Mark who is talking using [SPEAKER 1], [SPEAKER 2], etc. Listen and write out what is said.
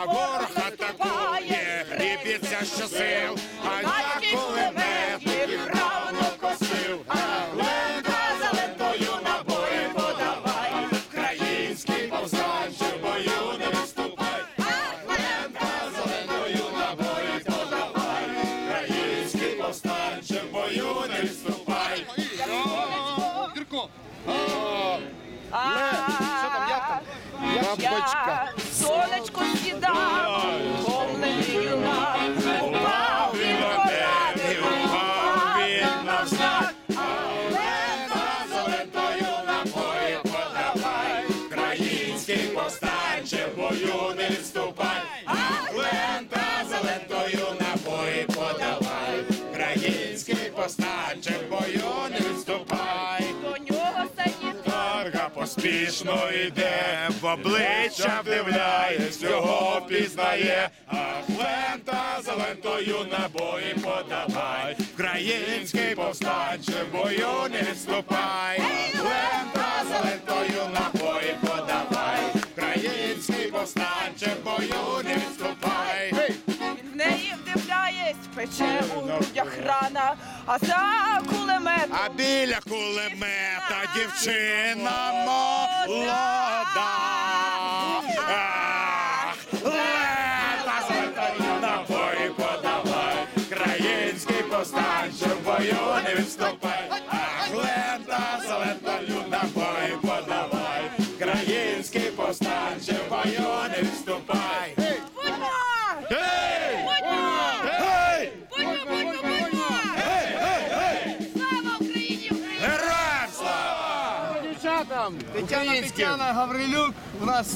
[SPEAKER 1] а ворог атакує, що
[SPEAKER 2] сил, а я кулеметник рано косив, лента за лентою набої подавай,
[SPEAKER 3] Український повстанче, в бою не відступай, лента за лентою набої подавай, Український повстанче, в бою не відступай.
[SPEAKER 2] Гірко! Що там?
[SPEAKER 3] Як? Я сонечко сідав, помлений юнак, упав він поранений, упав він навзнак. Український повстанче подавай, бою повстанче відступай, санітар. Поспішно йде, в обличчя вдивляєсь, його впізнає, ах, лента за лентою набої подавай, Український повстанче бою не відступай,
[SPEAKER 2] пече у грудях рана, а за кулеметом
[SPEAKER 3] А біля кулемета дівчина молода. Ах, лета з летою набої подавай, країнський повстанче в бою не відступай.
[SPEAKER 1] Дівчатам! Тетяна Тетяна Гаврилюк у нас